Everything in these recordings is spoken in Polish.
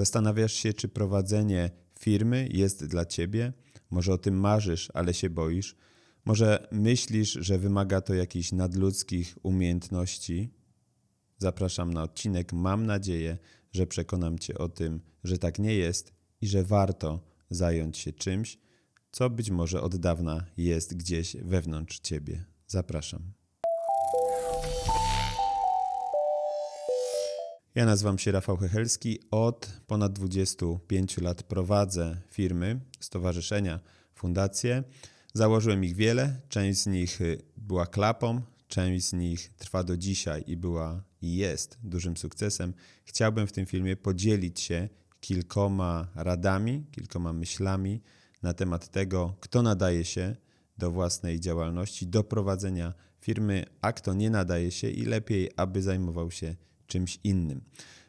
Zastanawiasz się, czy prowadzenie firmy jest dla ciebie? Może o tym marzysz, ale się boisz? Może myślisz, że wymaga to jakichś nadludzkich umiejętności? Zapraszam na odcinek. Mam nadzieję, że przekonam Cię o tym, że tak nie jest i że warto zająć się czymś, co być może od dawna jest gdzieś wewnątrz Ciebie. Zapraszam. Ja nazywam się Rafał Hechelski. Od ponad 25 lat prowadzę firmy, stowarzyszenia, fundacje. Założyłem ich wiele. Część z nich y, była klapą, część z nich trwa do dzisiaj i była i jest dużym sukcesem. Chciałbym w tym filmie podzielić się kilkoma radami, kilkoma myślami na temat tego, kto nadaje się do własnej działalności, do prowadzenia firmy, a kto nie nadaje się i lepiej, aby zajmował się czymś innym.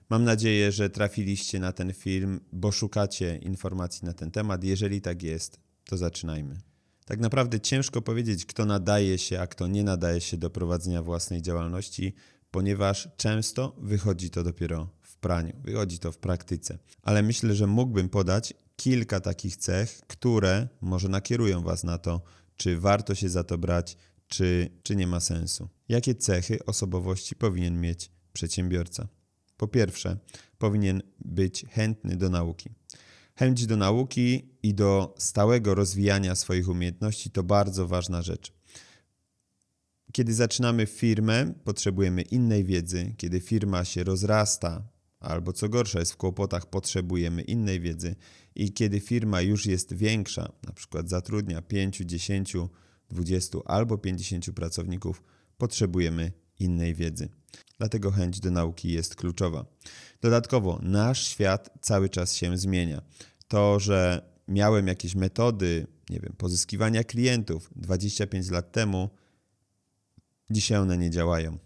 Mam nadzieję, że trafiliście na ten film, bo szukacie informacji na ten temat. Jeżeli tak jest, to zaczynajmy. Tak naprawdę ciężko powiedzieć, kto nadaje się, a kto nie nadaje się do prowadzenia własnej działalności, ponieważ często wychodzi to dopiero w praniu, wychodzi to w praktyce. Ale myślę, że mógłbym podać kilka takich cech, które może nakierują Was na to, czy warto się za to brać, czy, czy nie ma sensu. Jakie cechy osobowości powinien mieć przedsiębiorca? Po pierwsze, powinien być chętny do nauki. Chęć do nauki i do stałego rozwijania swoich umiejętności to bardzo ważna rzecz. Kiedy zaczynamy firmę, potrzebujemy innej wiedzy. Kiedy firma się rozrasta, albo co gorsza jest w kłopotach, potrzebujemy innej wiedzy. I kiedy firma już jest większa, na przykład zatrudnia 5, 10, 20 albo 50 pracowników, potrzebujemy innej wiedzy. Dlatego chęć do nauki jest kluczowa. Dodatkowo, nasz świat cały czas się zmienia. To, że miałem jakieś metody, nie wiem, pozyskiwania klientów 25 lat temu, dzisiaj one nie działają.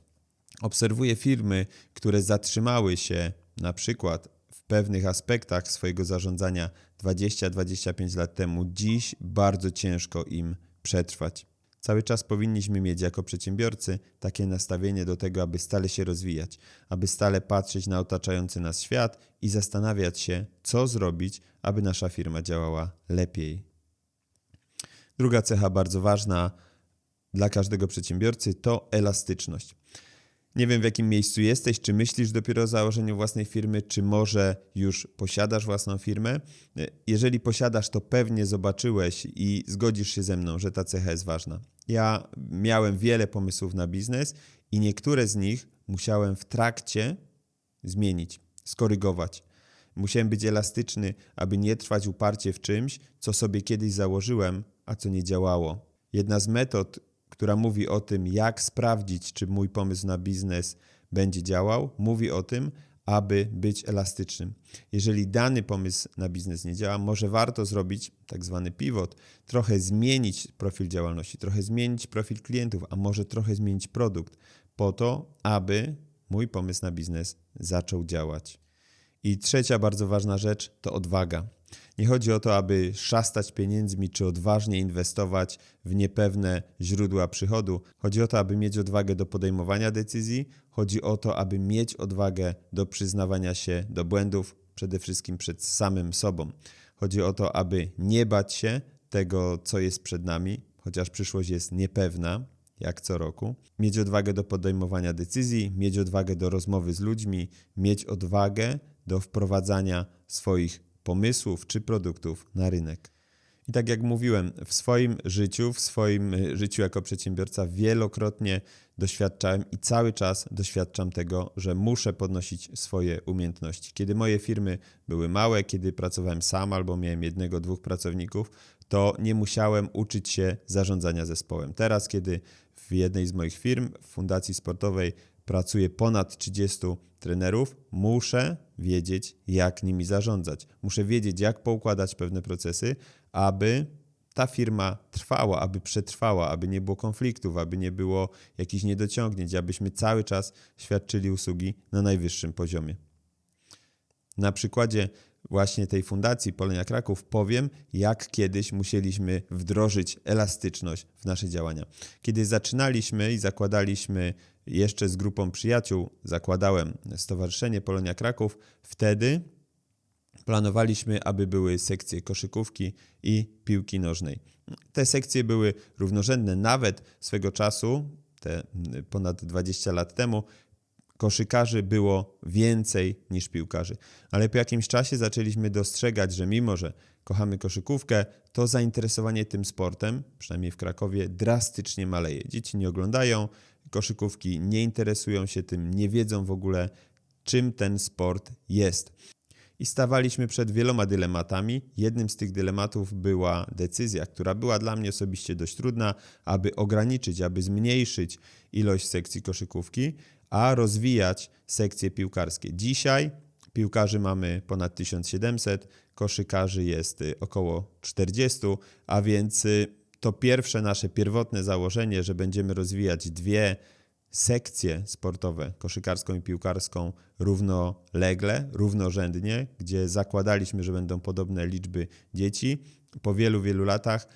Obserwuję firmy, które zatrzymały się na przykład w pewnych aspektach swojego zarządzania 20-25 lat temu. Dziś bardzo ciężko im przetrwać. Cały czas powinniśmy mieć jako przedsiębiorcy takie nastawienie do tego, aby stale się rozwijać, aby stale patrzeć na otaczający nas świat i zastanawiać się, co zrobić, aby nasza firma działała lepiej. Druga cecha bardzo ważna dla każdego przedsiębiorcy to elastyczność. Nie wiem, w jakim miejscu jesteś, czy myślisz dopiero o założeniu własnej firmy, czy może już posiadasz własną firmę. Jeżeli posiadasz, to pewnie zobaczyłeś i zgodzisz się ze mną, że ta cecha jest ważna. Ja miałem wiele pomysłów na biznes i niektóre z nich musiałem w trakcie zmienić, skorygować. Musiałem być elastyczny, aby nie trwać uparcie w czymś, co sobie kiedyś założyłem, a co nie działało. Jedna z metod, która mówi o tym, jak sprawdzić, czy mój pomysł na biznes będzie działał, mówi o tym, aby być elastycznym. Jeżeli dany pomysł na biznes nie działa, może warto zrobić tak zwany pivot, trochę zmienić profil działalności, trochę zmienić profil klientów, a może trochę zmienić produkt, po to, aby mój pomysł na biznes zaczął działać. I trzecia bardzo ważna rzecz to odwaga. Nie chodzi o to, aby szastać pieniędzmi czy odważnie inwestować w niepewne źródła przychodu. Chodzi o to, aby mieć odwagę do podejmowania decyzji. Chodzi o to, aby mieć odwagę do przyznawania się do błędów, przede wszystkim przed samym sobą. Chodzi o to, aby nie bać się tego, co jest przed nami, chociaż przyszłość jest niepewna, jak co roku. Mieć odwagę do podejmowania decyzji, mieć odwagę do rozmowy z ludźmi, mieć odwagę do wprowadzania swoich pomysłów czy produktów na rynek. I tak jak mówiłem, w swoim życiu, w swoim y, życiu jako przedsiębiorca wielokrotnie doświadczałem i cały czas doświadczam tego, że muszę podnosić swoje umiejętności. Kiedy moje firmy były małe, kiedy pracowałem sam albo miałem jednego, dwóch pracowników, to nie musiałem uczyć się zarządzania zespołem. Teraz, kiedy w jednej z moich firm, w fundacji sportowej, pracuje ponad 30 trenerów, muszę wiedzieć, jak nimi zarządzać. Muszę wiedzieć, jak poukładać pewne procesy, aby ta firma trwała, aby przetrwała, aby nie było konfliktów, aby nie było jakichś niedociągnięć, abyśmy cały czas świadczyli usługi na najwyższym poziomie. Na przykładzie właśnie tej fundacji Polenia Kraków powiem, jak kiedyś musieliśmy wdrożyć elastyczność w nasze działania. Kiedy zaczynaliśmy i zakładaliśmy jeszcze z grupą przyjaciół, zakładałem Stowarzyszenie Polonia Kraków, wtedy planowaliśmy, aby były sekcje koszykówki i piłki nożnej. Te sekcje były równorzędne, nawet swego czasu, te ponad 20 lat temu, koszykarzy było więcej niż piłkarzy. Ale po jakimś czasie zaczęliśmy dostrzegać, że mimo, że kochamy koszykówkę, to zainteresowanie tym sportem, przynajmniej w Krakowie, drastycznie maleje. Dzieci nie oglądają koszykówki, nie interesują się tym, nie wiedzą w ogóle, czym ten sport jest. I stawaliśmy przed wieloma dylematami. Jednym z tych dylematów była decyzja, która była dla mnie osobiście dość trudna, aby ograniczyć, aby zmniejszyć ilość sekcji koszykówki, a rozwijać sekcje piłkarskie. Dzisiaj piłkarzy mamy ponad 1700, koszykarzy jest y, około 40, a więc y, to pierwsze nasze pierwotne założenie, że będziemy rozwijać dwie sekcje sportowe, koszykarską i piłkarską, równolegle, równorzędnie, gdzie zakładaliśmy, że będą podobne liczby dzieci. Po wielu, wielu latach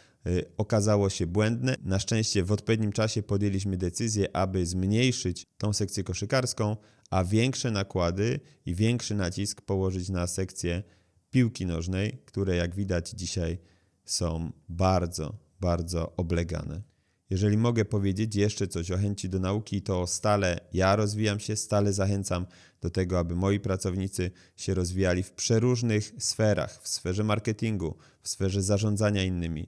okazało się błędne. Na szczęście w odpowiednim czasie podjęliśmy decyzję, aby zmniejszyć tą sekcję koszykarską, a większe nakłady i większy nacisk położyć na sekcję piłki nożnej, które jak widać dzisiaj są bardzo, bardzo oblegane. Jeżeli mogę powiedzieć jeszcze coś o chęci do nauki, to stale ja rozwijam się, stale zachęcam do tego, aby moi pracownicy się rozwijali w przeróżnych sferach, w sferze marketingu, w sferze zarządzania innymi, y,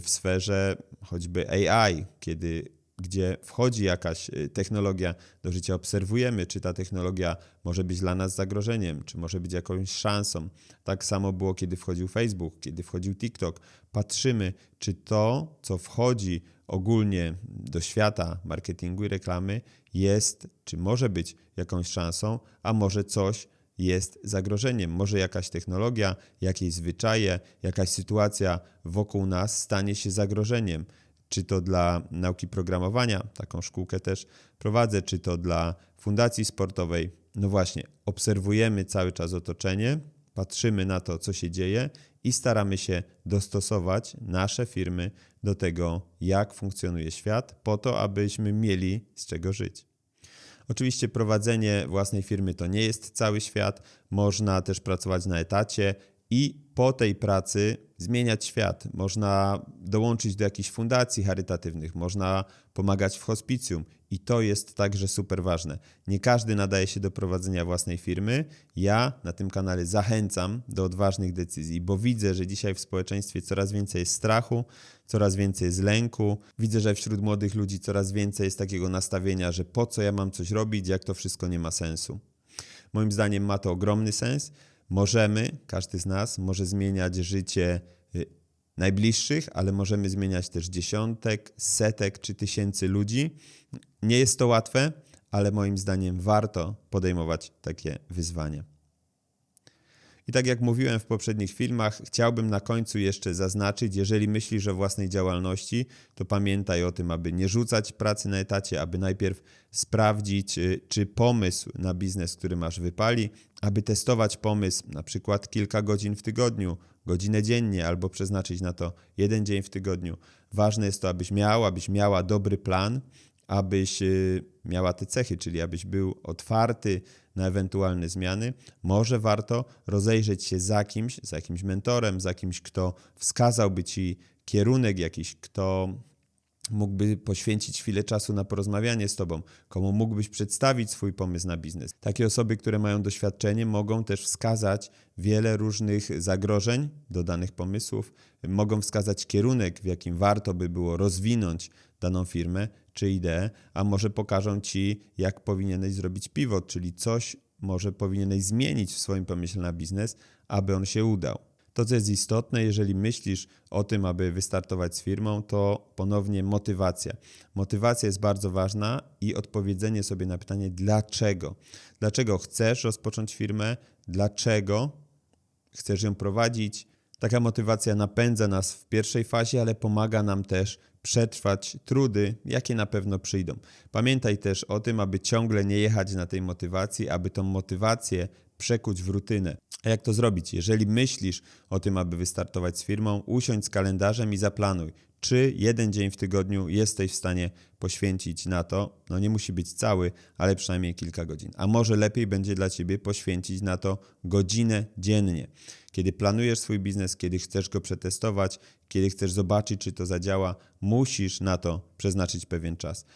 w sferze choćby AI, kiedy gdzie wchodzi jakaś y, technologia do życia, obserwujemy, czy ta technologia może być dla nas zagrożeniem, czy może być jakąś szansą. Tak samo było, kiedy wchodził Facebook, kiedy wchodził TikTok. Patrzymy, czy to, co wchodzi ogólnie do świata marketingu i reklamy, jest, czy może być jakąś szansą, a może coś jest zagrożeniem. Może jakaś technologia, jakieś zwyczaje, jakaś sytuacja wokół nas stanie się zagrożeniem czy to dla nauki programowania, taką szkółkę też prowadzę, czy to dla fundacji sportowej. No właśnie, obserwujemy cały czas otoczenie, patrzymy na to, co się dzieje i staramy się dostosować nasze firmy do tego, jak funkcjonuje świat, po to, abyśmy mieli z czego żyć. Oczywiście prowadzenie własnej firmy to nie jest cały świat. Można też pracować na etacie i po tej pracy zmieniać świat. Można dołączyć do jakichś fundacji charytatywnych, można pomagać w hospicjum i to jest także super ważne. Nie każdy nadaje się do prowadzenia własnej firmy. Ja na tym kanale zachęcam do odważnych decyzji, bo widzę, że dzisiaj w społeczeństwie coraz więcej jest strachu, coraz więcej jest lęku. Widzę, że wśród młodych ludzi coraz więcej jest takiego nastawienia, że po co ja mam coś robić, jak to wszystko nie ma sensu. Moim zdaniem ma to ogromny sens możemy, każdy z nas może zmieniać życie y, najbliższych, ale możemy zmieniać też dziesiątek, setek czy tysięcy ludzi. Nie jest to łatwe, ale moim zdaniem warto podejmować takie wyzwania. I tak jak mówiłem w poprzednich filmach, chciałbym na końcu jeszcze zaznaczyć, jeżeli myślisz o własnej działalności, to pamiętaj o tym, aby nie rzucać pracy na etacie, aby najpierw sprawdzić, y, czy pomysł na biznes, który masz, wypali, aby testować pomysł na przykład kilka godzin w tygodniu, godzinę dziennie, albo przeznaczyć na to jeden dzień w tygodniu. Ważne jest to, abyś miał, abyś miała dobry plan, abyś y, miała te cechy, czyli abyś był otwarty na ewentualne zmiany, może warto rozejrzeć się za kimś, za jakimś mentorem, za kimś, kto wskazałby ci kierunek jakiś, kto mógłby poświęcić chwilę czasu na porozmawianie z Tobą, komu mógłbyś przedstawić swój pomysł na biznes. Takie osoby, które mają doświadczenie, mogą też wskazać wiele różnych zagrożeń do danych pomysłów, mogą wskazać kierunek, w jakim warto by było rozwinąć daną firmę czy ideę, a może pokażą Ci, jak powinieneś zrobić pivot, czyli coś może powinieneś zmienić w swoim pomyśle na biznes, aby on się udał. To, co jest istotne, jeżeli myślisz o tym, aby wystartować z firmą, to ponownie motywacja. Motywacja jest bardzo ważna i odpowiedzenie sobie na pytanie, dlaczego. Dlaczego chcesz rozpocząć firmę? Dlaczego chcesz ją prowadzić? Taka motywacja napędza nas w pierwszej fazie, ale pomaga nam też przetrwać trudy, jakie na pewno przyjdą. Pamiętaj też o tym, aby ciągle nie jechać na tej motywacji, aby tą motywację przekuć w rutynę. A jak to zrobić? Jeżeli myślisz o tym, aby wystartować z firmą, usiądź z kalendarzem i zaplanuj, czy jeden dzień w tygodniu jesteś w stanie poświęcić na to. No nie musi być cały, ale przynajmniej kilka godzin. A może lepiej będzie dla ciebie poświęcić na to godzinę dziennie. Kiedy planujesz swój biznes, kiedy chcesz go przetestować, kiedy chcesz zobaczyć, czy to zadziała, musisz na to przeznaczyć pewien czas.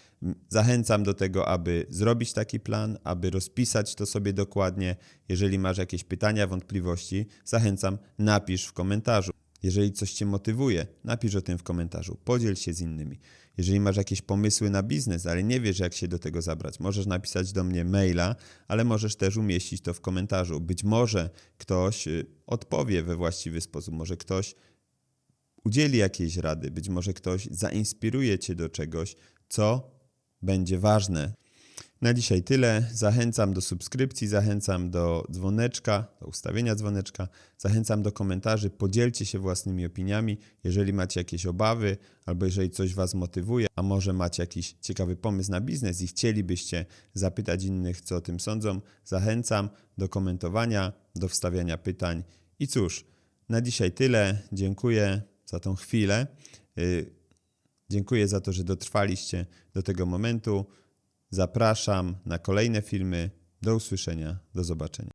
Zachęcam do tego, aby zrobić taki plan, aby rozpisać to sobie dokładnie. Jeżeli masz jakieś pytania, wątpliwości, zachęcam, napisz w komentarzu. Jeżeli coś Cię motywuje, napisz o tym w komentarzu, podziel się z innymi. Jeżeli masz jakieś pomysły na biznes, ale nie wiesz, jak się do tego zabrać, możesz napisać do mnie maila, ale możesz też umieścić to w komentarzu. Być może ktoś y, odpowie we właściwy sposób, może ktoś udzieli jakiejś rady, być może ktoś zainspiruje Cię do czegoś, co będzie ważne. Na dzisiaj tyle. Zachęcam do subskrypcji, zachęcam do dzwoneczka, do ustawienia dzwoneczka, zachęcam do komentarzy. Podzielcie się własnymi opiniami, jeżeli macie jakieś obawy, albo jeżeli coś Was motywuje, a może macie jakiś ciekawy pomysł na biznes i chcielibyście zapytać innych, co o tym sądzą. Zachęcam do komentowania, do wstawiania pytań. I cóż, na dzisiaj tyle. Dziękuję za tą chwilę. Y, Dziękuję za to, że dotrwaliście do tego momentu. Zapraszam na kolejne filmy. Do usłyszenia, do zobaczenia.